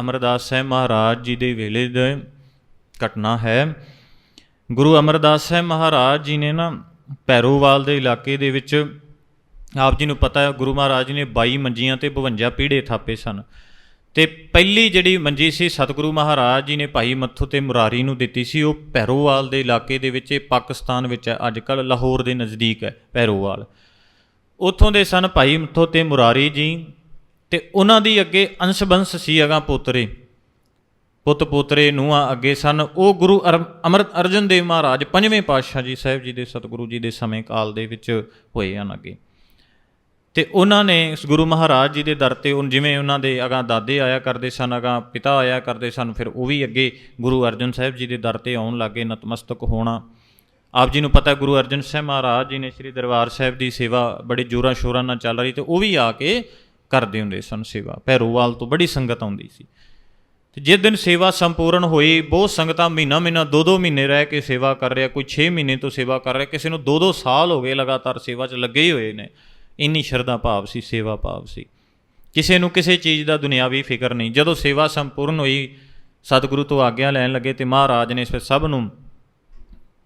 ਅਮਰਦਾਸ ਸਾਹਿਬ ਮਹਾਰਾਜ ਜੀ ਦੇ ਵੇਲੇ ਦੀ ਘਟਨਾ ਹੈ। ਗੁਰੂ ਅਮਰਦਾਸ ਸਾਹਿਬ ਮਹਾਰਾਜ ਜੀ ਨੇ ਨਾ ਪੈਰੋਵਾਲ ਦੇ ਇਲਾਕੇ ਦੇ ਵਿੱਚ ਆਪ ਜੀ ਨੂੰ ਪਤਾ ਹੈ, ਗੁਰੂ ਮਹਾਰਾਜ ਜੀ ਨੇ 22 ਮੰਜੀਆਂ ਤੇ 52 ਪੀੜੇ ਥਾਪੇ ਸਨ। ਤੇ ਪਹਿਲੀ ਜਿਹੜੀ ਮੰਜੀ ਸੀ, ਸਤਿਗੁਰੂ ਮਹਾਰਾਜ ਜੀ ਨੇ ਭਾਈ ਮੱਥੂ ਤੇ ਮੁਰਾਰੀ ਨੂੰ ਦਿੱਤੀ ਸੀ, ਉਹ ਪੈਰੋਵਾਲ ਦੇ ਇਲਾਕੇ ਦੇ ਵਿੱਚ, ਇਹ ਪਾਕਿਸਤਾਨ ਵਿੱਚ ਹੈ ਅੱਜ ਕੱਲ ਲਾਹੌਰ ਦੇ ਨਜ਼ਦੀਕ ਹੈ ਪੈਰੋਵਾਲ ਉੱਥੋਂ ਦੇ ਸਨ ਭਾਈ ਮੱਥੋ ਤੇ ਮੁਰਾਰੀ ਜੀ ਤੇ ਉਹਨਾਂ ਦੀ ਅੱਗੇ ਅੰਸ਼ਬੰਸ ਸੀ ਅਗਾ ਪੋਤਰੇ। ਪੁੱਤ ਪੋਤਰੇ ਨੂੰਹਾਂ ਅੱਗੇ ਸਨ। ਉਹ ਗੁਰੂ ਅਰ- ਅਮਰ ਅਰਜਨ ਦੇਵ ਮਹਾਰਾਜ ਪੰਜਵੇਂ ਪਾਤਸ਼ਾਹ ਜੀ ਸਾਹਿਬ ਜੀ ਦੇ ਸਤਿਗੁਰੂ ਜੀ ਦੇ ਸਮੇਂ ਕਾਲ ਦੇ ਵਿੱਚ ਹੋਏ ਹਨ ਅੱਗੇ। ਤੇ ਉਹਨਾਂ ਨੇ ਗੁਰੂ ਮਹਾਰਾਜ ਜੀ ਦੇ ਦਰ ਤੇ ਉਹ ਜਿਵੇਂ ਉਹਨਾਂ ਦੇ ਅਗਾ ਦਾਦੇ ਆਇਆ ਕਰਦੇ ਸਨ ਅਗਾ ਪਿਤਾ ਆਇਆ ਕਰਦੇ ਸਨ, ਫਿਰ ਉਹ ਵੀ ਅੱਗੇ ਗੁਰੂ ਅਰਜਨ ਸਾਹਿਬ ਜੀ ਦੇ ਦਰ ਤੇ ਆਉਣ ਲੱਗੇ, ਨਤਮਸਤਕ ਹੋਣਾ। ਆਪ ਜੀ ਨੂੰ ਪਤਾ ਗੁਰੂ ਅਰਜਨ ਸਾਹਿਬ ਮਹਾਰਾਜ ਜੀ ਨੇ ਸ੍ਰੀ ਦਰਬਾਰ ਸਾਹਿਬ ਦੀ ਸੇਵਾ ਬੜੇ ਜੋਰਾਂ ਸ਼ੋਰਾਂ ਨਾਲ ਚੱਲ ਰਹੀ ਤੇ ਉਹ ਵੀ ਆ ਕੇ ਕਰਦੇ ਹੁੰਦੇ ਸਨ ਸੇਵਾ। ਭੈਰੋਵਾਲ ਤੋਂ ਬੜੀ ਸੰਗਤ ਆਉਂਦੀ ਸੀ। ਤੇ ਜਿਸ ਦਿਨ ਸੇਵਾ ਸੰਪੂਰਨ ਹੋਈ, ਬਹੁਤ ਸੰਗਤਾਂ ਮਹੀਨਾ ਮਹੀਨਾ ਦੋ ਦੋ ਮਹੀਨੇ ਰਹਿ ਕੇ ਸੇਵਾ ਕਰ ਰਿਹਾ, ਕੋਈ 6 ਮਹੀਨੇ ਤੋਂ ਸੇਵਾ ਕਰ ਰਿਹਾ, ਕਿਸੇ ਨੂੰ ਦੋ ਦੋ ਸਾਲ ਹੋ ਗਏ ਲਗਾਤਾਰ ਸੇਵਾ 'ਚ ਲੱਗੇ ਹੀ ਹੋਏ ਨੇ। ਇੰਨੀ ਸ਼ਰਧਾ ਭਾਵ ਸੀ, ਸੇਵਾ ਭਾਵ ਸੀ। ਕਿਸੇ ਨੂੰ ਕਿਸੇ ਚੀਜ਼ ਦਾ ਦੁਨਿਆਵੀ ਫਿਕਰ ਨਹੀਂ। ਜਦੋਂ ਸੇਵਾ ਸੰਪੂਰਨ ਹੋਈ, ਸਤਿਗੁਰੂ ਤੋਂ ਆਗਿਆ ਲੈਣ ਲੱਗੇ ਤੇ ਮਹਾਰਾਜ ਨੇ ਫਿਰ ਸਭ ਨੂੰ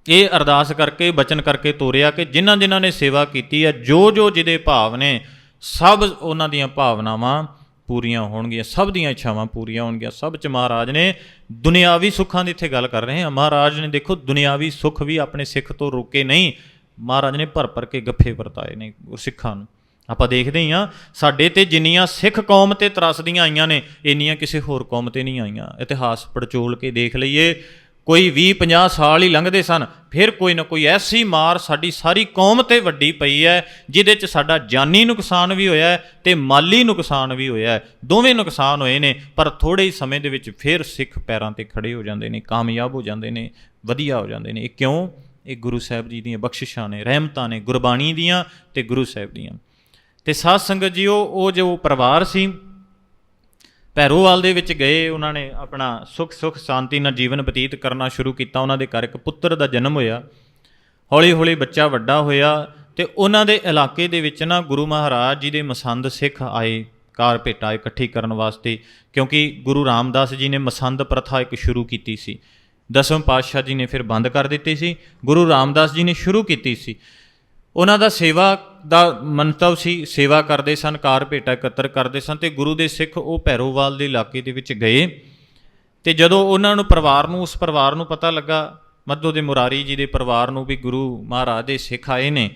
ਇਹ ਅਰਦਾਸ ਕਰਕੇ, ਬਚਨ ਕਰਕੇ ਤੋਰਿਆ ਕਿ ਜਿਨ੍ਹਾਂ ਜਿਨ੍ਹਾਂ ਨੇ ਸੇਵਾ ਕੀਤੀ ਹੈ ਜੋ ਜੋ ਜਿਹਦੇ ਭਾਵ ਨੇ ਸਭ ਉਹਨਾਂ ਦੀਆਂ ਭਾਵਨਾਵਾਂ ਪੂਰੀਆਂ ਹੋਣਗੀਆਂ, ਸਭ ਦੀਆਂ ਇੱਛਾਵਾਂ ਪੂਰੀਆਂ ਹੋਣਗੀਆਂ। ਸਭ ਚ ਮਹਾਰਾਜ ਨੇ ਦੁਨਿਆਵੀ ਸੁੱਖਾਂ ਦੀ ਇੱਥੇ ਗੱਲ ਕਰ ਰਹੇ ਹਾਂ। ਮਹਾਰਾਜ ਨੇ ਦੇਖੋ, ਦੁਨਿਆਵੀ ਸੁੱਖ ਵੀ ਆਪਣੇ ਸਿੱਖ ਤੋਂ ਰੋਕੇ ਨਹੀਂ। ਮਹਾਰਾਜ ਨੇ ਭਰ ਭਰ ਕੇ ਗੱਫੇ ਵਰਤਾਏ ਨੇ ਸਿੱਖਾਂ ਨੂੰ। ਆਪਾਂ ਦੇਖਦੇ ਹੀ ਆ ਸਾਡੇ ਤੇ ਜਿੰਨੀਆਂ ਸਿੱਖ ਕੌਮ ਤੇ ਤਰਸਦੀਆਂ ਆਈਆਂ ਨੇ, ਇੰਨੀਆਂ ਕਿਸੇ ਹੋਰ ਕੌਮ ਤੇ ਨਹੀਂ ਆਈਆਂ। ਇਤਿਹਾਸ ਪੜਚੋਲ ਕੇ ਦੇਖ ਲਈਏ ਕੋਈ 20 50 ਸਾਲ ਹੀ ਲੰਘਦੇ ਸਨ, ਫਿਰ ਕੋਈ ਨਾ ਕੋਈ ਐਸੀ ਮਾਰ ਸਾਡੀ ਸਾਰੀ ਕੌਮ ਤੇ ਵੱਡੀ ਪਈ ਹੈ ਜਿਹਦੇ ਚ ਸਾਡਾ ਜਾਨੀ ਨੁਕਸਾਨ ਵੀ ਹੋਇਆ ਹੈ ਤੇ ਮਾਲੀ ਨੁਕਸਾਨ ਵੀ ਹੋਇਆ ਦੋਵੇਂ ਨੁਕਸਾਨ ਹੋਏ ਨੇ, ਪਰ ਥੋੜੇ ਹੀ ਸਮੇਂ ਦੇ ਵਿੱਚ ਫਿਰ ਸਿੱਖ ਪੈਰਾਂ ਤੇ ਖੜੇ ਹੋ ਜਾਂਦੇ ਨੇ, ਕਾਮਯਾਬ ਹੋ ਜਾਂਦੇ ਨੇ, ਵਧੀਆ ਹੋ ਜਾਂਦੇ ਨੇ। ਇਹ ਕਿਉਂ? ਇਹ ਗੁਰੂ ਸਾਹਿਬ ਜੀ ਦੀਆਂ ਬਖਸ਼ਿਸ਼ਾਂ ਨੇ, ਰਹਿਮਤਾਂ ਨੇ, ਗੁਰਬਾਣੀ ਦੀਆਂ ਤੇ ਗੁਰੂ ਸਾਹਿਬ ਦੀਆਂ। ਤੇ ਸਾਧ ਸੰਗਤ ਜੀਓ, ਉਹ ਜੋ ਪਰਿਵਾਰ ਸੀ ਭੈਰੋਵਾਲ ਦੇ ਵਿੱਚ ਗਏ, ਉਹਨਾਂ ਨੇ ਆਪਣਾ ਸੁਖ ਸੁਖ ਸ਼ਾਂਤੀ ਨਾਲ ਜੀਵਨ ਬਤੀਤ ਕਰਨਾ ਸ਼ੁਰੂ ਕੀਤਾ। ਉਹਨਾਂ ਦੇ ਘਰ ਇੱਕ ਪੁੱਤਰ ਦਾ ਜਨਮ ਹੋਇਆ। ਹੌਲੀ ਹੌਲੀ ਬੱਚਾ ਵੱਡਾ ਹੋਇਆ ਤੇ ਉਹਨਾਂ ਦੇ ਇਲਾਕੇ ਦੇ ਵਿੱਚ ਨਾ ਗੁਰੂ ਮਹਾਰਾਜ ਜੀ ਦੇ ਮਸੰਦ ਸਿੱਖ ਆਏ ਕਾਰ ਭੇਟਾ ਇਕੱਠੀ ਕਰਨ ਵਾਸਤੇ, ਕਿਉਂਕਿ ਗੁਰੂ ਰਾਮਦਾਸ ਜੀ ਨੇ ਮਸੰਦ ਪ੍ਰਥਾ ਇੱਕ ਸ਼ੁਰੂ ਕੀਤੀ ਸੀ। ਦਸਮ ਪਾਤਸ਼ਾਹ ਜੀ ਨੇ ਫਿਰ ਬੰਦ ਕਰ ਦਿੱਤੀ ਸੀ। ਗੁਰੂ ਰਾਮਦਾਸ ਜੀ ਨੇ ਸ਼ੁਰੂ ਕੀਤੀ ਸੀ। ਉਹਨਾਂ ਦਾ ਸੇਵਾ ਦਾ ਮੰਤਵ ਸੀ, ਸੇਵਾ ਕਰਦੇ ਸਨ, ਕਾਰ ਭੇਟਾ ਇਕੱਤਰ ਕਰਦੇ ਸਨ ਤੇ ਗੁਰੂ ਦੇ ਸਿੱਖ ਉਹ ਭੈਰੋਵਾਲ ਦੇ ਇਲਾਕੇ ਦੇ ਵਿੱਚ ਗਏ ਤੇ ਜਦੋਂ ਉਹਨਾਂ ਨੂੰ ਪਰਿਵਾਰ ਨੂੰ, ਉਸ ਪਰਿਵਾਰ ਨੂੰ ਪਤਾ ਲੱਗਾ, ਮੱਧੋ ਦੇ ਮੁਰਾਰੀ ਜੀ ਦੇ ਪਰਿਵਾਰ ਨੂੰ ਵੀ ਗੁਰੂ ਮਹਾਰਾਜ ਦੇ ਸਿੱਖ ਆਏ ਨੇ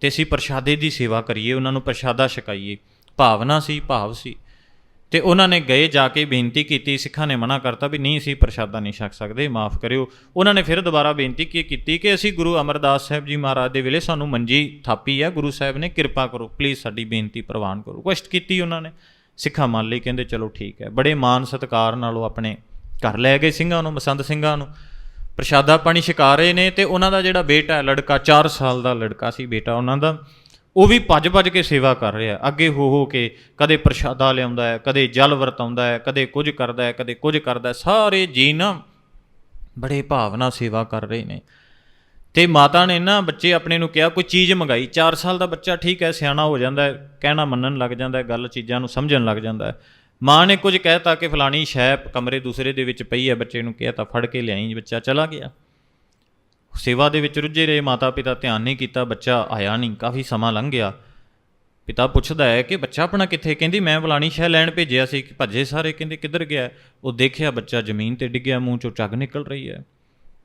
ਤੇ ਅਸੀਂ ਪ੍ਰਸ਼ਾਦੇ ਦੀ ਸੇਵਾ ਕਰੀਏ, ਉਹਨਾਂ ਨੂੰ ਪ੍ਰਸ਼ਾਦਾ ਛਕਾਈਏ। ਭਾਵਨਾ ਸੀ, ਭਾਵ ਸੀ। ਤੇ ਉਹਨਾਂ ਨੇ ਗਏ ਜਾ ਕੇ ਬੇਨਤੀ ਕੀਤੀ, ਸਿੱਖਾਂ ਨੇ ਮਨਾ ਕਰਤਾ ਵੀ ਨਹੀਂ ਅਸੀਂ ਪ੍ਰਸ਼ਾਦਾ ਨਹੀਂ ਛਕ ਸਕਦੇ, ਮਾਫ ਕਰਿਓ। ਉਹਨਾਂ ਨੇ ਫਿਰ ਦੁਬਾਰਾ ਬੇਨਤੀ ਕੀ ਕੀਤੀ ਕਿ ਅਸੀਂ ਗੁਰੂ ਅਮਰਦਾਸ ਸਾਹਿਬ ਜੀ ਮਹਾਰਾਜ ਦੇ ਵੇਲੇ ਸਾਨੂੰ ਮੰਜੀ ਥਾਪੀ ਆ, ਗੁਰੂ ਸਾਹਿਬ ਨੇ ਕਿਰਪਾ ਕਰੋ, ਪਲੀਜ਼ ਸਾਡੀ ਬੇਨਤੀ ਪ੍ਰਵਾਨ ਕਰੋ। ਕੁਐਸਟ ਕੀਤੀ ਉਹਨਾਂ ਨੇ। ਸਿੱਖਾਂ ਮੰਨ ਲਈ, ਕਹਿੰਦੇ ਚਲੋ ਠੀਕ ਹੈ। ਬੜੇ ਮਾਨ ਸਤਿਕਾਰ ਨਾਲ ਉਹ ਆਪਣੇ ਘਰ ਲੈ ਗਏ ਸਿੰਘਾਂ ਨੂੰ ਮਸੰਦ ਸਿੰਘਾਂ ਨੂੰ। ਪ੍ਰਸ਼ਾਦਾ ਪਾਣੀ ਛਕਾ ਰਹੇ ਨੇ ਤੇ ਉਹਨਾਂ ਦਾ ਜਿਹੜਾ ਬੇਟਾ ਲੜਕਾ 4 ਸਾਲ ਦਾ ਲੜਕਾ ਸੀ ਬੇਟਾ ਉਹਨਾਂ ਦਾ। ਉਹ ਵੀ ਭੱਜ-ਭੱਜ ਕੇ ਸੇਵਾ ਕਰ ਰਿਹਾ। ਅੱਗੇ ਹੋ ਹੋ ਕੇ ਕਦੇ ਪ੍ਰਸ਼ਾਦਾ ਲਿਆਉਂਦਾ ਹੈ, ਕਦੇ ਜਲ ਵਰਤਾਉਂਦਾ ਹੈ, ਕਦੇ ਕੁਝ ਕਰਦਾ ਹੈ, ਕਦੇ ਕੁਝ ਕਰਦਾ ਹੈ। ਸਾਰੇ ਜੀ ਨਾ ਬੜੇ ਭਾਵਨਾ ਸੇਵਾ ਕਰ ਰਹੇ ਨੇ। ਤੇ ਮਾਤਾ ਨੇ ਨਾ ਬੱਚੇ ਆਪਣੇ ਨੂੰ ਕਿਹਾ, ਕੋਈ ਚੀਜ਼ ਮੰਗਾਈ। 4 ਸਾਲ ਦਾ ਬੱਚਾ ਠੀਕ ਹੈ, ਸਿਆਣਾ ਹੋ ਜਾਂਦਾ ਹੈ, ਕਹਿਣਾ ਮੰਨਣ ਲੱਗ ਜਾਂਦਾ ਹੈ, ਗੱਲ ਚੀਜ਼ਾਂ ਨੂੰ ਸਮਝਣ ਲੱਗ ਜਾਂਦਾ ਹੈ। ਮਾਂ ਨੇ ਕੁਝ ਕਹਿਤਾ ਕਿ ਫਲਾਣੀ ਸ਼ੈ ਕਮਰੇ ਦੂਸਰੇ ਦੇ ਵਿੱਚ ਪਈ ਹੈ, ਬੱਚੇ ਨੂੰ ਕਿਹਾ ਤਾਂ ਫੜ ਕੇ ਲਿਆਈ ਬੱਚਾ, ਚਲਾ ਗਿਆ। ਸੇਵਾ ਦੇ ਵਿੱਚ ਰੁੱਝੇ ਰਹੇ ਮਾਤਾ ਪਿਤਾ ਧਿਆਨ ਨਹੀਂ ਕੀਤਾ, ਬੱਚਾ ਆਇਆ ਨਹੀਂ, ਕਾਫੀ ਸਮਾਂ ਲੰਘ ਗਿਆ। ਪਿਤਾ ਪੁੱਛਦਾ ਹੈ ਕਿ ਬੱਚਾ ਆਪਣਾ ਕਿੱਥੇ? ਕਹਿੰਦੀ, ਮੈਂ ਫਲਾਣੀ ਸ਼ਹਿ ਲੈਣ ਭੇਜਿਆ ਸੀ ਕਿ ਭੱਜੇ ਸਾਰੇ, ਕਹਿੰਦੇ, ਕਿੱਧਰ ਗਿਆ? ਉਹ ਦੇਖਿਆ ਬੱਚਾ ਜ਼ਮੀਨ ਤੇ ਡਿੱਗਿਆ, ਮੂੰਹ ਚੋਂ ਝੱਗ ਨਿਕਲ ਰਹੀ ਹੈ।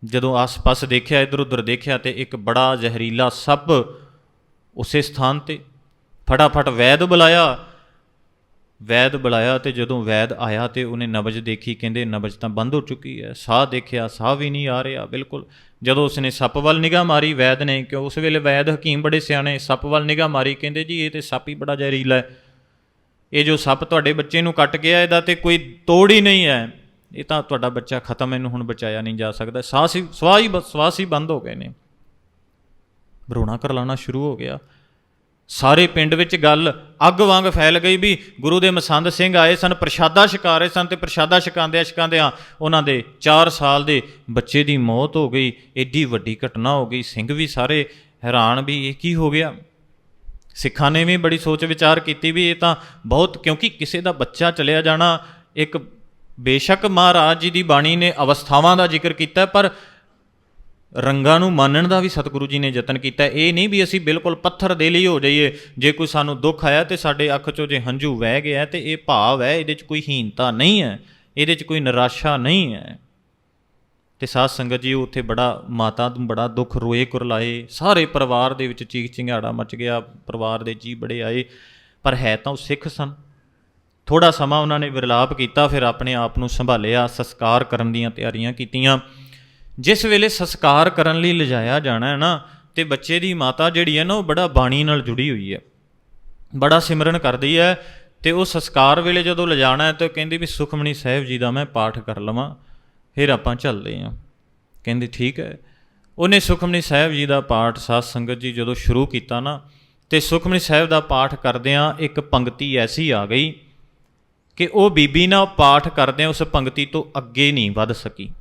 ਜਦੋਂ ਆਸ-ਪਾਸ ਦੇਖਿਆ ਇਧਰ ਉਧਰ ਦੇਖਿਆ ਤੇ ਇੱਕ ਬੜਾ ਜ਼ਹਿਰੀਲਾ ਸੱਪ ਉਸੇ ਸਥਾਨ ਤੇ ਫਟਾਫਟ ਵੈਦ ਬੁਲਾਇਆ। ਵੈਦ ਬੁਲਾਇਆ ਤੇ ਜਦੋਂ ਵੈਦ ਆਇਆ ਤੇ ਉਹਨੇ ਨਬਜ ਦੇਖੀ, ਕਹਿੰਦੇ ਨਬਜ ਤਾਂ ਬੰਦ ਹੋ ਚੁੱਕੀ ਹੈ, ਸਾਹ ਦੇਖਿਆ, ਸਾਹ ਵੀ ਨਹੀਂ ਆ ਰਿਹਾ, ਬਿਲਕੁਲ। ਜਦੋਂ ਉਸਨੇ ਸੱਪ ਵੱਲ ਨਿਗਾਹ ਮਾਰੀ, ਵੈਦ ਨੇ, ਕਿਉਂ ਉਸ ਵੇਲੇ ਵੈਦ ਹਕੀਮ ਬੜੇ ਸਿਆਣੇ, ਸੱਪ ਵੱਲ ਨਿਗਾਹ ਮਾਰੀ, ਕਹਿੰਦੇ ਜੀ ਇਹ ਤੇ ਸੱਪ ਹੀ ਬੜਾ ਜ਼ਹਿਰੀਲਾ ਹੈ। ਇਹ ਜੋ ਸੱਪ ਤੁਹਾਡੇ ਬੱਚੇ ਨੂੰ ਕੱਟ ਗਿਆ, ਇਹਦਾ ਤੇ ਕੋਈ ਤੋੜ ਹੀ ਨਹੀਂ ਹੈ। ਇਹ ਤਾਂ ਤੁਹਾਡਾ ਬੱਚਾ ਖਤਮ, ਇਹਨੂੰ ਹੁਣ ਬਚਾਇਆ ਨਹੀਂ ਜਾ ਸਕਦਾ। ਸਾਹ ਸੀ, ਸਵਾਹ ਹੀ ਸਵਾਸ ਹੀ ਬੰਦ ਹੋ ਗਏ ਨੇ। ਭਰੋਣਾ ਕਰਲਾਣਾ ਸ਼ੁਰੂ ਹੋ ਗਿਆ। ਸਾਰੇ ਪਿੰਡ ਵਿੱਚ ਗੱਲ ਅੱਗ ਵਾਂਗ ਫੈਲ ਗਈ ਵੀ ਗੁਰੂ ਦੇ ਮਸੰਦ ਸਿੰਘ ਆਏ ਸਨ, ਪ੍ਰਸ਼ਾਦਾ ਛਕਾ ਰਹੇ ਸਨ ਤੇ ਪ੍ਰਸ਼ਾਦਾ ਛਕਾਉਂਦਿਆਂ ਛਕਾਉਂਦਿਆਂ ਉਹਨਾਂ ਦੇ 4 ਸਾਲ ਦੇ ਬੱਚੇ ਦੀ ਮੌਤ ਹੋ ਗਈ। ਏਡੀ ਵੱਡੀ ਘਟਨਾ ਹੋ ਗਈ। ਸਿੰਘ ਵੀ ਸਾਰੇ ਹੈਰਾਨ ਵੀ ਇਹ ਕੀ ਹੋ ਗਿਆ? ਸਿੱਖਾਂ ਨੇ ਵੀ ਬੜੀ ਸੋਚ ਵਿਚਾਰ ਕੀਤੀ ਵੀ ਇਹ ਤਾਂ ਬਹੁਤ ਕਿਉਂਕਿ ਕਿਸੇ ਦਾ ਬੱਚਾ ਚਲਿਆ ਜਾਣਾ ਇੱਕ ਬੇਸ਼ੱਕ ਮਹਾਰਾਜ ਜੀ ਦੀ ਬਾਣੀ ਨੇ ਅਵਸਥਾਵਾਂ ਦਾ ਜ਼ਿਕਰ ਕੀਤਾ ਪਰ ਰੰਗਾਂ ਨੂੰ ਮਾਨਣ ਦਾ ਵੀ ਸਤਿਗੁਰੂ ਜੀ ਨੇ ਯਤਨ ਕੀਤਾ। ਇਹ ਨਹੀਂ ਵੀ ਅਸੀਂ ਬਿਲਕੁਲ ਪੱਥਰ ਦੇ ਲਈ ਹੋ ਜਾਈਏ। ਜੇ ਕੋਈ ਸਾਨੂੰ ਦੁੱਖ ਆਇਆ ਤੇ ਸਾਡੇ ਅੱਖ 'ਚੋਂ ਜੇ ਹੰਝੂ ਵਹਿ ਗਿਆ ਤੇ ਇਹ ਭਾਵ ਹੈ, ਇਹਦੇ 'ਚ ਕੋਈ ਹੀਨਤਾ ਨਹੀਂ ਹੈ, ਇਹਦੇ 'ਚ ਕੋਈ ਨਿਰਾਸ਼ਾ ਨਹੀਂ ਹੈ। ਤੇ ਸਾਧ ਸੰਗਤ ਜੀ, ਉੱਥੇ ਬੜਾ ਮਾਤਾ ਨੂੰ ਬੜਾ ਦੁੱਖ ਰੋਏ ਕੁਰਲਾਏ। ਸਾਰੇ ਪਰਿਵਾਰ ਦੇ ਵਿੱਚ ਚੀਖ ਚਿੰਗਾੜਾ ਮਚ ਗਿਆ, ਪਰਿਵਾਰ ਦੇ ਜੀ ਬੜੇ ਆਏ। ਪਰ ਹੈ ਤਾਂ ਉਹ ਸਿੱਖ ਸਨ। ਥੋੜਾ ਸਮਾਂ ਉਹਨਾਂ ਨੇ ਵਿਰਲਾਪ ਕੀਤਾ, ਫਿਰ ਆਪਣੇ ਆਪ ਨੂੰ ਸੰਭਾਲਿਆ, ਸੰਸਕਾਰ ਕਰਨ ਦੀਆਂ ਤਿਆਰੀਆਂ ਕੀਤੀਆਂ। ਜਿਸ ਵੇਲੇ ਸੰਸਕਾਰ ਕਰਨ ਲਈ ਲਿਜਾਇਆ ਜਾਣਾ ਹੈ ਨਾ, ਤੇ ਬੱਚੇ ਦੀ ਮਾਤਾ ਜਿਹੜੀ ਹੈ ਨਾ, ਉਹ ਬੜਾ ਬਾਣੀ ਨਾਲ ਜੁੜੀ ਹੋਈ ਹੈ। ਬੜਾ ਸਿਮਰਨ ਕਰਦੀ ਹੈ ਤੇ ਉਹ ਸੰਸਕਾਰ ਵੇਲੇ ਜਦੋਂ ਲਿਜਾਣਾ ਹੈ, ਤਾਂ ਕਹਿੰਦੀ ਵੀ ਸੁਖਮਣੀ ਸਾਹਿਬ ਜੀ ਦਾ ਮੈਂ ਪਾਠ ਕਰ ਲਵਾਂ, ਫਿਰ ਆਪਾਂ ਚੱਲਦੇ ਹਾਂ। ਕਹਿੰਦੀ ਠੀਕ ਹੈ। ਉਹਨੇ ਸੁਖਮਨੀ ਸਾਹਿਬ ਜੀ ਦਾ ਪਾਠ, ਸਾਧ ਸੰਗਤ ਜੀ ਜਦੋਂ ਸ਼ੁਰੂ ਕੀਤਾ ਨਾ, ਤੇ ਸੁਖਮਨੀ ਸਾਹਿਬ ਦਾ ਪਾਠ ਕਰਦਿਆਂ ਇੱਕ ਪੰਕਤੀ ਐਸੀ ਆ ਗਈ ਕਿ ਉਹ ਬੀਬੀ ਨਾ ਪਾਠ ਕਰਦਿਆਂ ਉਸ ਪੰਕਤੀ ਤੋਂ ਅੱਗੇ ਨਹੀਂ ਵੱਧ ਸਕੀ।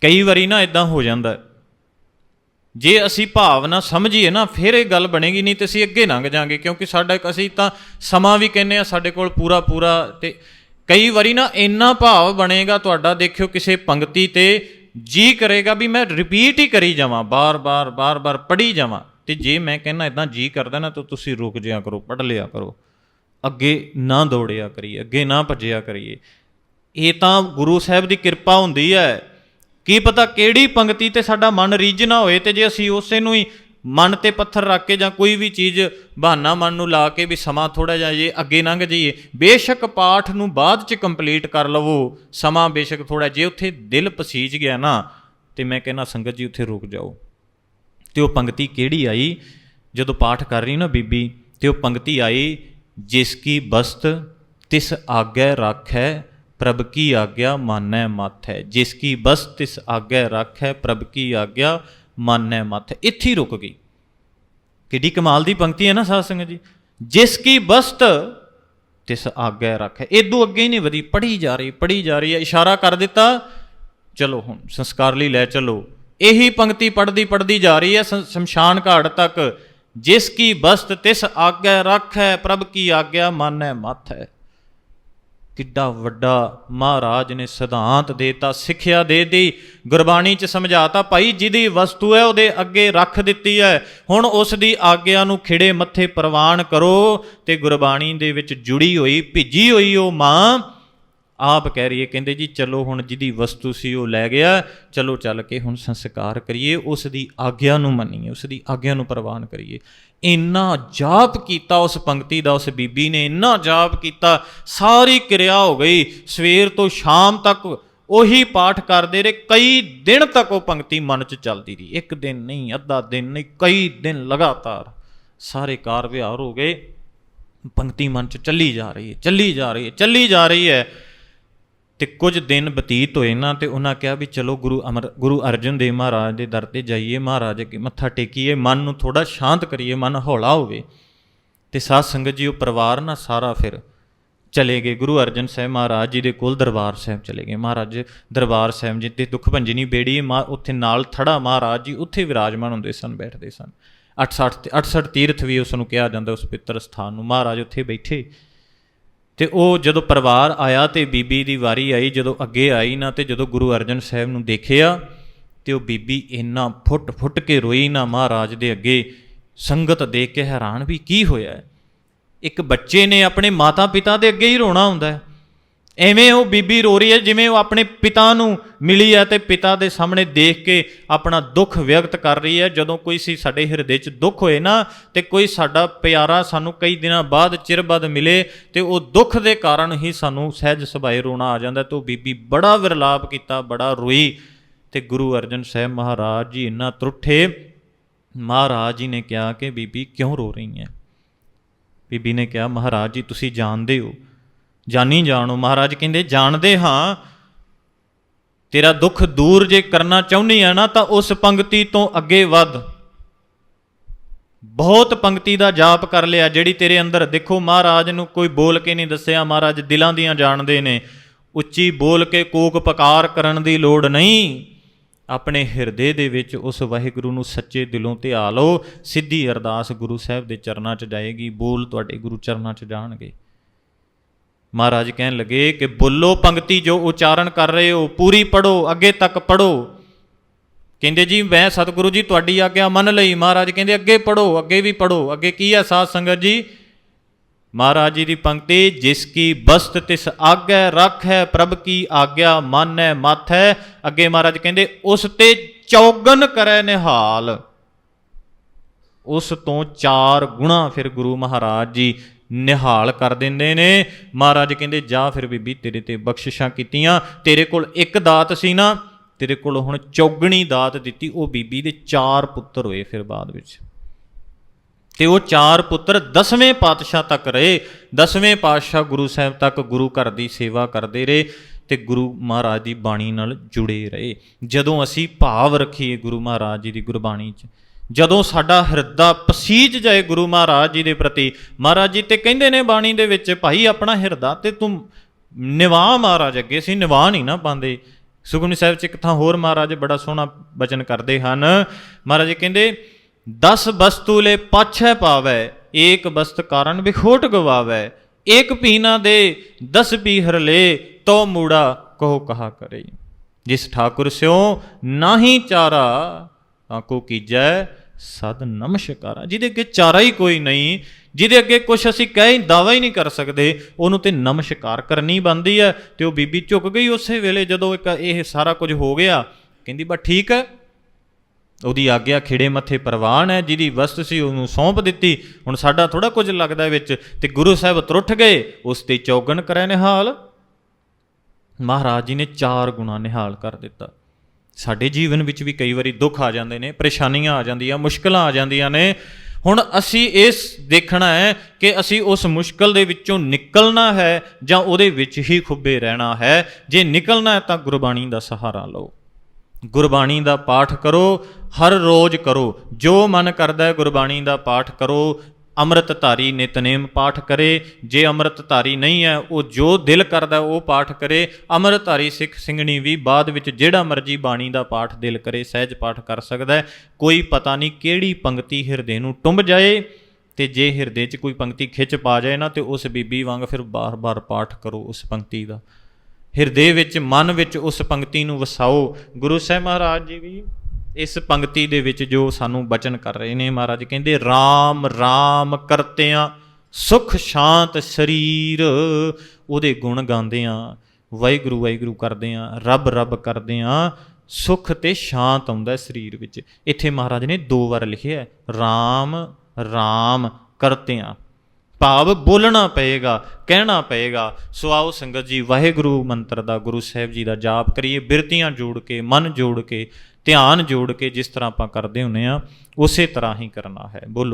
ਕਈ ਵਾਰੀ ਨਾ ਇਦਾਂ ਹੋ ਜਾਂਦਾ ਜੇ ਅਸੀਂ ਭਾਵਨਾ ਸਮਝੀਏ ਨਾ, ਫਿਰ ਇਹ ਗੱਲ ਬਣੇਗੀ, ਨਹੀਂ ਤੇ ਅਸੀਂ ਅੱਗੇ ਲੰਘ ਜਾਾਂਗੇ, ਕਿਉਂਕਿ ਸਾਡਾ ਅਸੀਂ ਤਾਂ ਸਮਾਂ ਵੀ ਕਹਿੰਨੇ ਆ ਸਾਡੇ ਕੋਲ ਪੂਰਾ ਪੂਰਾ ਤੇ ਕਈ ਵਾਰੀ ਨਾ ਇੰਨਾ ਭਾਵ ਬਣੇਗਾ ਤੁਹਾਡਾ, ਦੇਖਿਓ ਕਿਸੇ ਪੰਕਤੀ ਤੇ ਜੀ ਕਰੇਗਾ ਵੀ ਮੈਂ ਰਿਪੀਟ ਹੀ ਕਰੀ ਜਾਵਾਂ ਬਾਰ-ਬਾਰ ਬਾਰ-ਬਾਰ ਪੜ੍ਹੀ ਜਾਵਾਂ। ਤੇ ਜੇ ਮੈਂ ਕਹਿੰਨਾ ਇਦਾਂ ਜੀ ਕਰਦਾ ਨਾ, ਤਾਂ ਤੁਸੀਂ ਰੁਕ ਜਿਆ ਕਰੋ, ਪੜ੍ਹ ਲਿਆ ਕਰੋ। ਅੱਗੇ ਨਾ ਦੌੜਿਆ ਕਰੀਏ, ਅੱਗੇ ਨਾ ਭੱਜਿਆ ਕਰੀਏ। ਇਹ ਤਾਂ ਗੁਰੂ ਸਾਹਿਬ ਦੀ ਕਿਰਪਾ ਹੁੰਦੀ ਹੈ ਕੀ ਪਤਾ ਕਿਹੜੀ ਪੰਕਤੀ ਤੇ ਸਾਡਾ ਮਨ ਰੀਝ ਨਾ ਹੋਏ ਤੇ ਜੇ ਅਸੀਂ ਉਸੇ ਨੂੰ ਹੀ ਮਨ ਤੇ ਪੱਥਰ ਰੱਖ ਕੇ ਜਾਂ ਕੋਈ ਵੀ ਚੀਜ਼ ਬਹਾਨਾ ਮਨ ਨੂੰ ਲਾ ਕੇ ਵੀ ਸਮਾਂ ਥੋੜਾ ਜਿਹਾ ਜੇ ਅੱਗੇ ਲੰਘ ਜਾਈਏ, ਬੇਸ਼ੱਕ ਪਾਠ ਨੂੰ ਬਾਅਦ ਚ ਕੰਪਲੀਟ ਕਰ ਲਵੋ, ਸਮਾਂ ਬੇਸ਼ੱਕ ਥੋੜਾ ਜੇ ਉੱਥੇ ਦਿਲ ਪਸੀਜ ਗਿਆ ਨਾ, ਤੇ ਮੈਂ ਕਹਿੰਦਾ ਸੰਗਤ ਜੀ ਉੱਥੇ ਰੁਕ ਜਾਓ। ਤੇ ਉਹ ਪੰਕਤੀ ਕਿਹੜੀ ਆਈ? ਜਦੋਂ ਪਾਠ ਕਰ ਰਹੀ ਨਾ ਬੀਬੀ, ਤੇ ਉਹ ਪੰਕਤੀ ਆਈ, ਜਿਸ ਕੀ ਬਸਤ ਤਿਸ ਆਗੇ ਰੱਖੈ ਪ੍ਰਭ ਕੀ ਆਗਿਆ ਮਾਨੈ ਮਤ ਹੈ ਜਿਸ ਕੀ ਬਸਤ ਤਿਸ ਆਗੇ ਰੱਖੈ, ਪ੍ਰਭ ਕੀ ਆਗਿਆ ਮਾਨੈ ਮਤ ਹੈ ਇੱਥੇ ਰੁਕ ਗਈ। ਕਿੱਡੀ ਕਮਾਲ ਦੀ ਪੰਕਤੀ ਹੈ ਨਾ ਸਾਧ ਸੰਗਤ ਜੀ। ਜਿਸ ਕੀ ਬਸਤ ਤਿਸ ਆਗੇ ਰੱਖੈ। ਇਦੋਂ ਅੱਗੇ ਹੀ ਨਹੀਂ ਵਧੀ, ਪੜ੍ਹੀ ਜਾ ਰਹੀ, ਪੜ੍ਹੀ ਜਾ ਰਹੀ ਹੈ, ਇਸ਼ਾਰਾ ਕਰ ਦਿੱਤਾ, ਚਲੋ ਹੁਣ ਸੰਸਕਾਰ ਲਈ ਲੈ ਚਲੋ। ਇਹੀ ਪੰਕਤੀ ਪੜਦੀ ਪੜਦੀ ਜਾ ਰਹੀ ਹੈ ਸ਼ਮ- ਸ਼ਮਸ਼ਾਨ ਘਾਟ ਤੱਕ। ਜਿਸ ਕੀ ਬਸਤ ਤਿਸ ਆਗੈ ਰੱਖੈ, ਪ੍ਰਭ ਕੀ ਆਗਿਆ ਮਾਨੈ ਮਤ ਹੈ ਕਿੱਡਾ ਵੱਡਾ ਮਹਾਰਾਜ ਨੇ ਸਿਧਾਂਤ ਦੇਤਾ, ਸਿੱਖਿਆ ਦੇ ਦੀ ਗੁਰਬਾਣੀ ਚ ਸਮਝਾਤਾ, ਭਾਈ ਜਿਹਦੀ ਵਸਤੂ ਹੈ ਉਹਦੇ ਅੱਗੇ ਰੱਖ ਦਿੱਤੀ ਹੈ। ਹੁਣ ਉਸ ਦੀ ਆਗਿਆ ਨੂੰ ਖਿੜੇ ਮੱਥੇ ਪ੍ਰਵਾਨ ਕਰੋ ਤੇ ਗੁਰਬਾਣੀ ਦੇ ਵਿੱਚ ਜੁੜੀ ਹੋਈ, ਭਿੱਜੀ ਹੋਈ ਉਹ ਮਾਂ ਆਪ ਕਹਿ ਰਹੀ ਹੈ, ਕਹਿੰਦੇ ਜੀ, ਚਲੋ ਹੁਣ ਜਿਹਦੀ ਵਸਤੂ ਸੀ ਉਹ ਲੈ ਗਿਆ, ਚਲੋ ਚੱਲ ਕੇ ਹੁਣ ਸੰਸਕਾਰ ਕਰੀਏ ਉਸ ਦੀ ਆਗਿਆ ਨੂੰ ਮੰਨੀਏ ਉਸ ਦੀ ਆਗਿਆ ਨੂੰ ਪ੍ਰਵਾਨ ਕਰੀਏ। ਇੰਨਾ ਜਾਪ ਕੀਤਾ ਉਸ ਪੰਕਤੀ ਦਾ, ਉਸ ਬੀਬੀ ਨੇ, ਇੰਨਾ ਜਾਪ ਕੀਤਾ, ਸਾਰੀ ਕਿਰਿਆ ਹੋ ਗਈ। ਸਵੇਰ ਤੋਂ ਸ਼ਾਮ ਤੱਕ ਉਹੀ ਪਾਠ ਕਰਦੇ ਰਹੇ, ਕਈ ਦਿਨ ਤੱਕ ਉਹ ਪੰਕਤੀ ਮਨ 'ਚ ਚੱਲਦੀ ਰਹੀ। ਇੱਕ ਦਿਨ ਨਹੀਂ, ਅੱਧਾ ਦਿਨ ਨਹੀਂ, ਕਈ ਦਿਨ ਲਗਾਤਾਰ ਸਾਰੇ ਕਾਰ ਵਿਹਾਰ ਹੋ ਗਏ। ਪੰਕਤੀ ਮਨ 'ਚ ਚੱਲੀ ਜਾ ਰਹੀ ਹੈ, ਚੱਲੀ ਜਾ ਰਹੀ ਹੈ, ਚੱਲੀ ਜਾ ਰਹੀ ਹੈ। ਤੇ ਕੁਝ ਦਿਨ ਬਤੀਤ ਹੋਏ ਨਾ ਤੇ ਉਹਨਾਂ ਕਿਹਾ ਵੀ ਚਲੋ ਗੁਰੂ ਅਮਰ, ਗੁਰੂ ਅਰਜਨ ਦੇਵ ਮਹਾਰਾਜ ਦੇ ਦਰ ਤੇ ਜਾਈਏ, ਮਹਾਰਾਜ ਅੱਗੇ ਮੱਥਾ ਟੇਕੀਏ, ਮਨ ਨੂੰ ਥੋੜਾ ਸ਼ਾਂਤ ਕਰੀਏ, ਮਨ ਹੌਲਾ ਹੋਵੇ। ਤੇ ਸਾਧ ਸੰਗਤ ਜੀ, ਉਹ ਪਰਿਵਾਰ ਨਾ ਸਾਰਾ ਫਿਰ ਚਲੇ ਗਏ। ਗੁਰੂ ਅਰਜਨ ਸਾਹਿਬ ਮਹਾਰਾਜ ਜੀ ਦੇ ਕੋਲ ਦਰਬਾਰ ਸਾਹਿਬ ਚਲੇ ਗਏ। ਮਹਾਰਾਜ ਦਰਬਾਰ ਸਾਹਿਬ ਜੀ ਤੇ ਦੁੱਖ ਭੰਜਨੀ ਬੇੜੀ, ਮਾ, ਉੱਥੇ ਨਾਲ ਥੜਾ ਮਹਾਰਾਜ ਜੀ, ਉੱਥੇ ਵਿਰਾਜਮਾਨ ਹੁੰਦੇ ਸਨ, ਬੈਠਦੇ ਸਨ। 68 ਤੇ 68 ਤੀਰਥ ਵੀ ਉਸ ਨੂੰ ਕਿਹਾ ਜਾਂਦਾ ਉਸ ਪਿੱਤਰ ਸਥਾਨ ਨੂੰ। ਮਹਾਰਾਜ ਉੱਥੇ ਬੈਠੇ। ਤੇ ਉਹ ਜਦੋਂ ਪਰਿਵਾਰ ਆਇਆ ਤੇ ਬੀਬੀ ਦੀ ਵਾਰੀ ਆਈ, ਜਦੋਂ ਅੱਗੇ ਆਈ ਨਾ ਤੇ ਜਦੋਂ ਗੁਰੂ ਅਰਜਨ ਸਾਹਿਬ ਨੂੰ ਦੇਖਿਆ ਤੇ ਉਹ ਬੀਬੀ ਇੰਨਾ ਫੁੱਟ ਫੁੱਟ ਕੇ ਰੋਈ ਨਾ ਮਹਾਰਾਜ ਦੇ ਅੱਗੇ, ਸੰਗਤ ਦੇਖ ਕੇ ਹੈਰਾਨ ਵੀ ਕੀ ਹੋਇਆ? ਇੱਕ ਬੱਚੇ ਨੇ ਆਪਣੇ ਮਾਤਾ ਪਿਤਾ ਦੇ ਅੱਗੇ ਹੀ ਰੋਣਾ ਹੁੰਦਾ ਹੈ। ਐਵੇਂ ਉਹ ਬੀਬੀ ਰੋ ਰਹੀ ਹੈ, ਜਿਵੇਂ ਉਹ ਆਪਣੇ ਪਿਤਾ ਨੂੰ ਮਿਲੀ ਹੈ ਤੇ ਪਿਤਾ ਦੇ ਸਾਹਮਣੇ ਦੇਖ ਕੇ ਆਪਣਾ ਦੁੱਖ ਵਿਅਕਤ ਕਰ ਰਹੀ ਹੈ। ਜਦੋਂ ਕੋਈ ਸੀ ਸਾਡੇ ਹਿਰਦੇ 'ਚ ਦੁੱਖ ਹੋਏ ਨਾ, ਤੇ ਕੋਈ ਸਾਡਾ ਪਿਆਰਾ ਸਾਨੂੰ ਕਈ ਦਿਨਾਂ ਬਾਅਦ ਚਿਰ ਬਾਅਦ ਮਿਲੇ, ਤੇ ਉਹ ਦੁੱਖ ਦੇ ਕਾਰਨ ਹੀ ਸਾਨੂੰ ਸਹਿਜ ਸੁਭਾਏ ਰੋਣਾ ਆ ਜਾਂਦਾ ਤੇ ਉਹ ਬੀਬੀ ਬੜਾ ਵਿਰਲਾਪ ਕੀਤਾ, ਬੜਾ ਰੋਈ ਤੇ ਗੁਰੂ ਅਰਜਨ ਸਾਹਿਬ ਮਹਾਰਾਜ ਜੀ ਇੰਨਾ ਤਰੁੱਠੇ। ਮਹਾਰਾਜ ਜੀ ਨੇ ਕਿਹਾ ਕਿ ਬੀਬੀ ਕਿਉਂ ਰੋ ਰਹੀ ਹੈ ਬੀਬੀ ਨੇ ਕਿਹਾ, ਮਹਾਰਾਜ ਜੀ, ਤੁਸੀਂ ਜਾਣਦੇ ਹੋ ਜਾਣੀ ਜਾਣੋ। ਮਹਾਰਾਜ ਕਹਿੰਦੇ, ਜਾਣਦੇ ਹਾਂ, ਤੇਰਾ ਦੁੱਖ ਦੂਰ ਜੇ ਕਰਨਾ ਚਾਹੁੰਦੀ ਆ ਨਾ, ਤਾਂ ਉਸ ਪੰਕਤੀ ਤੋਂ ਅੱਗੇ ਵੱਧ। ਬਹੁਤ ਪੰਕਤੀ ਦਾ ਜਾਪ ਕਰ ਲਿਆ, ਜਿਹੜੀ ਤੇਰੇ ਅੰਦਰ, ਦੇਖੋ ਮਹਾਰਾਜ ਨੂੰ ਕੋਈ ਬੋਲ ਕੇ ਨਹੀਂ ਦੱਸਿਆ, ਮਹਾਰਾਜ ਦਿਲਾਂ ਦੀਆਂ ਜਾਣਦੇ ਨੇ। ਉੱਚੀ ਬੋਲ ਕੇ ਕੋਕ ਪਕਾਰ ਕਰਨ ਦੀ ਲੋੜ ਨਹੀਂ। ਆਪਣੇ ਹਿਰਦੇ ਦੇ ਵਿੱਚ ਉਸ ਵਾਹਿਗੁਰੂ ਨੂੰ ਸੱਚੇ ਦਿਲੋਂ ਧਿਆ ਲਓ। ਸਿੱਧੀ ਅਰਦਾਸ ਗੁਰੂ ਸਾਹਿਬ ਦੇ ਚਰਨਾਂ 'ਚ ਜਾਏਗੀ, ਬੋਲ ਤੁਹਾਡੇ ਗੁਰੂ ਚਰਨਾਂ 'ਚ ਜਾਣਗੇ। ਮਹਾਰਾਜ ਕਹਿਣ ਲੱਗੇ ਕਿ ਬੋਲੋ ਪੰਕਤੀ ਜੋ ਉਚਾਰਨ ਕਰ ਰਹੇ ਹੋ, ਪੂਰੀ ਪੜੋ ਅੱਗੇ ਤੱਕ ਪੜੋ ਕਹਿੰਦੇ ਜੀ, ਮੈਂ ਸਤਿਗੁਰੂ ਜੀ ਤੁਹਾਡੀ ਆਗਿਆ ਮੰਨ ਲਈ। ਮਹਾਰਾਜ ਕਹਿੰਦੇ, ਅੱਗੇ ਪੜੋ ਅੱਗੇ ਵੀ ਪੜੋ ਅੱਗੇ ਕੀ ਹੈ ਸਾਧ ਸੰਗਤ ਜੀ? ਮਹਾਰਾਜ ਜੀ ਦੀ ਪੰਕਤੀ, ਜਿਸ ਕੀ ਬਸਤ ਤਿਸ ਆਗੈ ਹੈ ਪ੍ਰਭ ਕੀ ਆਗਿਆ ਮਾਨੈ ਮਾਥੈ। ਅੱਗੇ ਮਹਾਰਾਜ ਕਹਿੰਦੇ, ਉਸ ਤੇ ਚੌਗਨ ਕਰੈ ਨਿਹਾਲ। ਉਸ ਤੋਂ ਚਾਰ ਗੁਣਾ ਫਿਰ ਗੁਰੂ ਮਹਾਰਾਜ ਜੀ ਨਿਹਾਲ ਕਰ ਦਿੰਦੇ ਨੇ। ਮਹਾਰਾਜ ਕਹਿੰਦੇ, ਜਾ ਫਿਰ ਬੀਬੀ, ਤੇਰੇ ਤੇ ਬਖਸ਼ਿਸ਼ਾਂ ਕੀਤੀਆਂ। ਤੇਰੇ ਕੋਲ ਇੱਕ ਦਾਤ ਸੀ ਨਾ, ਤੇਰੇ ਕੋਲ ਹੁਣ ਚੌਗਣੀ ਦਾਤ ਦਿੱਤੀ। ਉਹ ਬੀਬੀ ਦੇ ਚਾਰ ਪੁੱਤਰ ਹੋਏ ਫਿਰ ਬਾਅਦ ਵਿੱਚ। ਤੇ ਉਹ ਚਾਰ ਪੁੱਤਰ ਦਸਵੇਂ ਪਾਤਸ਼ਾਹ ਤੱਕ ਰਹੇ। ਦਸਵੇਂ ਪਾਤਸ਼ਾਹ ਗੁਰੂ ਸਾਹਿਬ ਤੱਕ ਗੁਰੂ ਘਰ ਦੀ ਸੇਵਾ ਕਰਦੇ ਰਹੇ ਤੇ ਗੁਰੂ ਮਹਾਰਾਜ ਦੀ ਬਾਣੀ ਨਾਲ ਜੁੜੇ ਰਹੇ। ਜਦੋਂ ਅਸੀਂ ਭਾਵ ਰੱਖੀਏ ਗੁਰੂ ਮਹਾਰਾਜ ਜੀ ਦੀ ਗੁਰਬਾਣੀ 'ਚ ਜਦੋਂ ਸਾਡਾ ਹਿਰਦਾ ਪਸੀਜ ਜਾਏ ਗੁਰੂ ਮਹਾਰਾਜ ਜੀ ਦੇ ਪ੍ਰਤੀ, ਮਹਾਰਾਜ ਜੀ ਤੇ ਕਹਿੰਦੇ ਨੇ ਬਾਣੀ ਦੇ ਵਿੱਚ, ਭਾਈ ਆਪਣਾ ਹਿਰਦਾ ਤੇ ਤੂੰ ਨਿਵਾ ਮਹਾਰਾਜ ਅੱਗੇ ਸੀ ਨਿਵਾ ਨਹੀਂ ਨਾ ਪਾਉਂਦੇ। ਸੁਖਮਨੀ ਸਾਹਿਬ ਚ ਇੱਕ ਥਾਂ ਹੋਰ ਮਹਾਰਾਜ ਬੜਾ ਸੋਹਣਾ ਬਚਨ ਕਰਦੇ ਹਨ। ਮਹਾਰਾਜ ਜੀ ਕਹਿੰਦੇ 10 ਵਸਤੂ ਲੈ ਪਾਛੈ ਪਾਵੈ, ਏਕ ਬਸਤ ਕਾਰਨ ਵਿਖੋਟ ਗਵਾਵੈ, ਏਕ ਪੀਨਾ ਦੇ 10 ਪੀ ਹਰਲੇ ਤੋ ਮੂੜਾ ਕਹੋ ਕਹਾ ਕਰੇ। ਜਿਸ ਠਾਕੁਰ ਸਿਓ ਨਾਹੀ ਚਾਰਾ ਆਕੋ ਕੀਜੈ ਸਦ ਨਮਸਕਾਰਾ, ਜਿਹਦੇ ਅੱਗੇ ਚਾਰਾ ਹੀ ਕੋਈ ਨਹੀਂ, ਜਿਹਦੇ ਅੱਗੇ ਕੁਝ ਅਸੀਂ ਕਹਿ ਦਾਵਾ ਹੀ ਨਹੀਂ ਕਰ ਸਕਦੇ, ਉਹਨੂੰ ਤੇ ਨਮਸਕਾਰ ਕਰਨੀ ਬੰਦੀ ਹੈ ਤੇ ਉਹ ਬੀਬੀ ਝੁਕ ਗਈ ਉਸੇ ਵੇਲੇ ਜਦੋਂ ਇੱਕ ਇਹ ਸਾਰਾ ਕੁਝ ਹੋ ਗਿਆ। ਕਹਿੰਦੀ, ਬਸ ਠੀਕ ਹੈ। ਉਹਦੀ ਆਗਿਆ ਖਿੜੇ ਮੱਥੇ ਪ੍ਰਵਾਨ ਹੈ, ਜਿਹਦੀ ਵਸਤ ਸੀ ਉਹਨੂੰ ਸੌਂਪ ਦਿੱਤੀ। ਹੁਣ ਸਾਡਾ ਥੋੜਾ ਕੁਝ ਲੱਗਦਾ ਵਿੱਚ। ਤੇ ਗੁਰੂ ਸਾਹਿਬ ਤਰੁੱਠ ਗਏ। ਉਸ ਤੇ ਚੌਗਣ ਕਰੈ ਨਿਹਾਲ। ਮਹਾਰਾਜ ਜੀ ਨੇ ਚਾਰ ਗੁਣਾ ਨਿਹਾਲ ਕਰ ਦਿੱਤਾ। ਸਾਡੇ ਜੀਵਨ ਵਿੱਚ ਵੀ ਕਈ ਵਾਰੀ ਦੁੱਖ ਆ ਜਾਂਦੇ ਨੇ, ਪਰੇਸ਼ਾਨੀਆਂ ਆ ਜਾਂਦੀਆਂ, ਮੁਸ਼ਕਲਾਂ ਆ ਜਾਂਦੀਆਂ ਨੇ। ਹੁਣ ਅਸੀਂ ਇਸ ਦੇਖਣਾ ਹੈ ਕਿ ਅਸੀਂ ਉਸ ਮੁਸ਼ਕਲ ਦੇ ਵਿੱਚੋਂ ਨਿਕਲਣਾ ਹੈ ਜਾਂ ਉਹਦੇ ਵਿੱਚ ਹੀ ਖੁੱਬੇ ਰਹਿਣਾ ਹੈ। ਜੇ ਨਿਕਲਣਾ ਹੈ ਤਾਂ ਗੁਰਬਾਣੀ ਦਾ ਸਹਾਰਾ ਲਓ। ਗੁਰਬਾਣੀ ਦਾ ਪਾਠ ਕਰੋ, ਹਰ ਰੋਜ਼ ਕਰੋ। ਜੋ ਮਨ ਕਰਦਾ ਹੈ ਗੁਰਬਾਣੀ ਦਾ ਪਾਠ ਕਰੋ ਅੰਮ੍ਰਿਤਧਾਰੀ ਨਿਤਨੇਮ ਪਾਠ ਕਰੇ। ਜੇ ਅੰਮ੍ਰਿਤਧਾਰੀ ਨਹੀਂ ਹੈ, ਉਹ ਜੋ ਦਿਲ ਕਰਦਾ ਉਹ ਪਾਠ ਕਰੇ। ਅੰਮ੍ਰਿਤਧਾਰੀ ਸਿੱਖ ਸਿੰਘਣੀ ਵੀ ਬਾਅਦ ਵਿੱਚ ਜਿਹੜਾ ਮਰਜ਼ੀ ਬਾਣੀ ਦਾ ਪਾਠ ਦਿਲ ਕਰੇ, ਸਹਿਜ ਪਾਠ ਕਰ ਸਕਦਾ ਹੈ। ਕੋਈ ਪਤਾ ਨਹੀਂ ਕਿਹੜੀ ਪੰਕਤੀ ਹਿਰਦੇ ਨੂੰ ਟੁੰਬ ਜਾਏ ਤੇ ਜੇ ਹਿਰਦੇ 'ਚ ਕੋਈ ਪੰਕਤੀ ਖਿੱਚ ਪਾ ਜਾਏ ਨਾ, ਤੇ ਉਸ ਬੀਬੀ ਵਾਂਗ ਫਿਰ ਬਾਰ-ਬਾਰ ਪਾਠ ਕਰੋ ਉਸ ਪੰਕਤੀ ਦਾ। ਹਿਰਦੇ ਵਿੱਚ, ਮਨ ਵਿੱਚ ਉਸ ਪੰਕਤੀ ਨੂੰ ਵਸਾਓ। ਗੁਰੂ ਸਾਹਿਬ ਮਹਾਰਾਜ ਜੀ ਵੀ ਇਸ ਪੰਕਤੀ ਦੇ ਵਿੱਚ ਜੋ ਸਾਨੂੰ ਬਚਨ ਕਰ ਰਹੇ ਨੇ ਮਹਾਰਾਜ ਕਹਿੰਦੇ RAM RAM ਕਰਤਿਆਂ ਸੁਖ ਸ਼ਾਂਤ ਸਰੀਰ। ਉਹਦੇ ਗੁਣ ਗਾਉਂਦੇ ਆ ਵਾਹਿਗੁਰੂ ਵਾਹਿਗੁਰੂ ਕਰਦੇ ਆ ਰੱਬ ਰੱਬ ਕਰਦੇ ਆ ਸੁਖ ਤੇ ਸ਼ਾਂਤ ਆਉਂਦਾ ਸਰੀਰ ਵਿੱਚ। ਇੱਥੇ ਮਹਾਰਾਜ ਨੇ ਦੋ ਵਾਰ ਲਿਖਿਆ ਹੈ, RAM RAM ਕਰਤਿਆਂ ਭਾਵ ਬੋਲਣਾ ਪਏਗਾ ਕਹਿਣਾ ਪਏਗਾ। ਸੋ ਆਓ ਸੰਗਤ ਜੀ ਵਾਹਿਗੁਰੂ ਮੰਤਰ ਦਾ ਗੁਰੂ ਸਾਹਿਬ ਜੀ ਦਾ ਜਾਪ ਕਰੀਏ ਬਿਰਤੀਆਂ ਜੋੜ ਕੇ ਮਨ ਜੋੜ ਕੇ ਧਿਆਨ ਜੋੜ ਕੇ ਜਿਸ ਤਰ੍ਹਾਂ ਆਪਾਂ ਕਰਦੇ ਹੁੰਨੇ ਆ, ਉਸੇ ਤਰ੍ਹਾਂ ਹੀ ਕਰਨਾ ਹੈ। ਬੋਲੋ।